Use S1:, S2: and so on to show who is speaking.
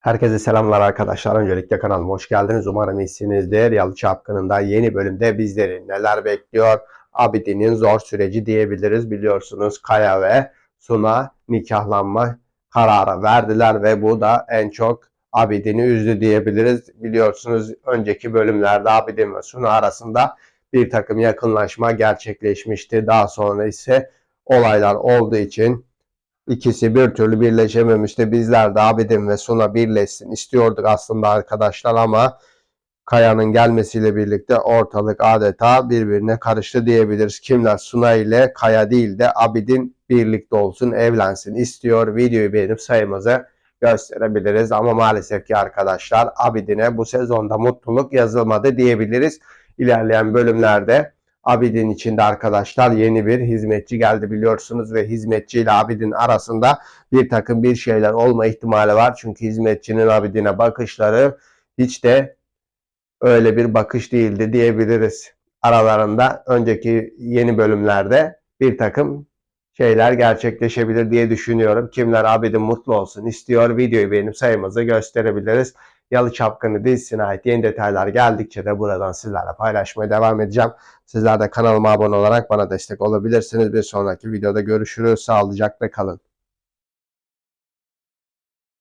S1: Herkese selamlar arkadaşlar. Öncelikle kanalıma hoş geldiniz. Umarım iyisinizdir. Yalı Çapkını'nda yeni bölümde bizleri neler bekliyor? Abidin'in zor süreci diyebiliriz. Biliyorsunuz Kaya ve Suna nikahlanma kararı verdiler ve bu da en çok Abidin'i üzdü diyebiliriz. Biliyorsunuz önceki bölümlerde Abidin ve Suna arasında bir takım yakınlaşma gerçekleşmişti. Daha sonra ise olaylar olduğu için İkisi bir türlü birleşememişti. Bizler de Abidin ve Suna birleşsin istiyorduk aslında arkadaşlar ama Kaya'nın gelmesiyle birlikte ortalık adeta birbirine karıştı diyebiliriz. Kimler Suna ile Kaya değil de Abidin birlikte olsun, evlensin istiyor. Videoyu beğenip sayımızı gösterebiliriz. Ama maalesef ki arkadaşlar Abidin'e bu sezonda mutluluk yazılmadı diyebiliriz. İlerleyen bölümlerde Abidin içinde arkadaşlar yeni bir hizmetçi geldi biliyorsunuz ve hizmetçi ile Abidin arasında bir takım bir şeyler olma ihtimali var. Çünkü hizmetçinin Abidin'e bakışları hiç de öyle bir bakış değildi diyebiliriz. Aralarında önceki yeni bölümlerde bir takım şeyler gerçekleşebilir diye düşünüyorum. Kimler Abidin mutlu olsun istiyor videoyu beğenip sayımızı gösterebiliriz. Yalı Çapkını dizisine ait yeni detaylar geldikçe de buradan sizlerle paylaşmaya devam edeceğim. Sizler de kanalıma abone olarak bana destek olabilirsiniz. Bir sonraki videoda görüşürüz. Sağlıcakla kalın.